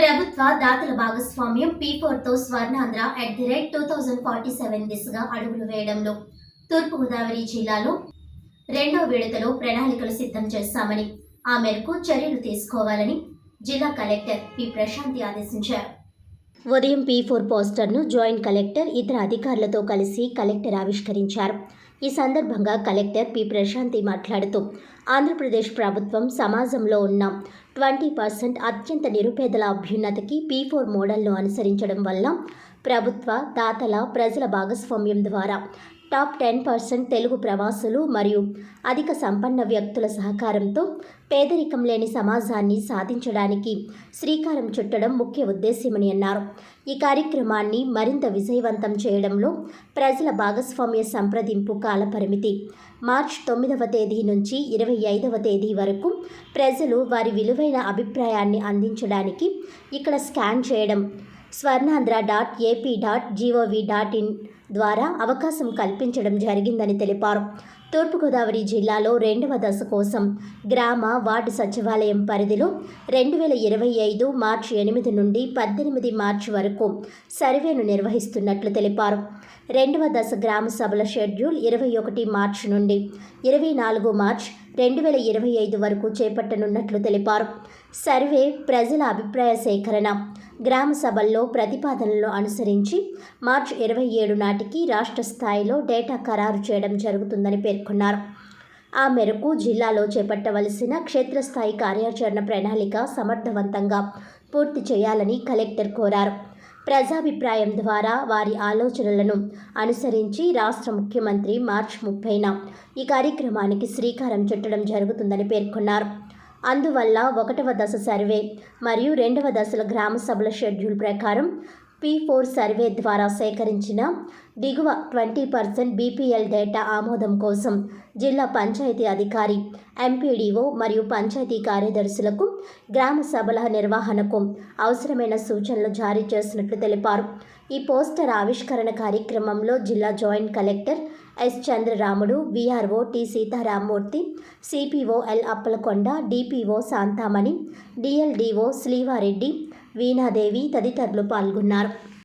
ప్రభుత్వ దాతల భాగస్వామ్యం P ఫోర్తో Swarnandhra at the rate two thousand forty seven దిశగా అడుగులు వేయడంలో తూర్పుగోదావరి జిల్లాలో రెండో విడతలో ప్రణాళికలు సిద్ధం చేస్తామని ఆ మేరకు చర్యలు తీసుకోవాలని జిల్లా కలెక్టర్ పి ప్రశాంతి ఆదేశించారు. ఉదయం పీ ఫోర్ పోస్టర్ను జాయింట్ కలెక్టర్ ఇతర అధికారులతో కలిసి కలెక్టర్ ఆవిష్కరించారు. ఈ సందర్భంగా కలెక్టర్ పి. ప్రశాంతి మాట్లాడుతూ ఆంధ్రప్రదేశ్ ప్రభుత్వం సమాజంలో ఉన్న ట్వంటీ పర్సెంట్ అత్యంత నిరుపేదల అభ్యున్నతికి పీ ఫోర్ మోడల్ను అనుసరించడం వల్ల ప్రభుత్వ దాతల ప్రజల భాగస్వామ్యం ద్వారా టాప్ టెన్ పర్సెంట్ తెలుగు ప్రవాసులు మరియు అధిక సంపన్న వ్యక్తుల సహకారంతో పేదరికం లేని సమాజాన్ని సాధించడానికి శ్రీకారం చుట్టడం ముఖ్య ఉద్దేశ్యమని అన్నారు. ఈ కార్యక్రమాన్ని మరింత విజయవంతం చేయడంలో ప్రజల భాగస్వామ్య సంప్రదింపు కాలపరిమితి మార్చ్ తొమ్మిదవ తేదీ నుంచి ఇరవై ఐదవ తేదీ వరకు ప్రజలు వారి విలువైన అభిప్రాయాన్ని అందించడానికి ఇక్కడ స్కాన్ చేయడం. Swarnandhra dot AP dot GOV dot in ద్వారా అవకాశం కల్పించడం జరిగిందని తెలిపారు. తూర్పుగోదావరి జిల్లాలో రెండవ దశ కోసం గ్రామ వార్డు సచివాలయం పరిధిలో రెండు వేల ఇరవై ఐదు మార్చి ఎనిమిది నుండి పద్దెనిమిది మార్చి వరకు సర్వేను నిర్వహిస్తున్నట్లు తెలిపారు. రెండవ దశ గ్రామ సభల షెడ్యూల్ ఇరవై ఒకటి మార్చి నుండి ఇరవై నాలుగు మార్చ్ రెండు వేల ఇరవై ఐదు వరకు చేపట్టనున్నట్లు తెలిపారు. సర్వే ప్రజల అభిప్రాయ సేకరణ గ్రామ సభల్లో ప్రతిపాదనలను అనుసరించి మార్చి ఇరవై ఏడు నాటికి రాష్ట్ర స్థాయిలో డేటా ఖరారు చేయడం జరుగుతుందని పేర్కొన్నారు. ఆ మేరకు జిల్లాలో చేపట్టవలసిన క్షేత్రస్థాయి కార్యాచరణ ప్రణాళిక సమర్థవంతంగా పూర్తి చేయాలని కలెక్టర్ కోరారు. ప్రజాభిప్రాయం ద్వారా వారి ఆలోచనలను అనుసరించి రాష్ట్ర ముఖ్యమంత్రి మార్చి ముప్పైన ఈ కార్యక్రమానికి శ్రీకారం చుట్టడం జరుగుతుందని పేర్కొన్నారు. అందువల్ల ఒకటవ దశ సర్వే మరియు రెండవ దశల గ్రామ సభల షెడ్యూల్ ప్రకారం పీ ఫోర్ సర్వే ద్వారా సేకరించిన దిగువ ట్వంటీ పర్సెంట్ బీపీఎల్ డేటా ఆమోదం కోసం జిల్లా పంచాయతీ అధికారి ఎంపీడీఓ మరియు పంచాయతీ కార్యదర్శులకు గ్రామ సభల నిర్వహణకు అవసరమైన సూచనలు జారీ చేసినట్లు తెలిపారు. ఈ పోస్టర్ ఆవిష్కరణ కార్యక్రమంలో జిల్లా joint collector S Chandraramudu VRO T Sitaramamurthy CPO L Appalakonda DPO Shantamani DLDO Srivareddy Veenadevi తదితరులు పాల్గొన్నారు.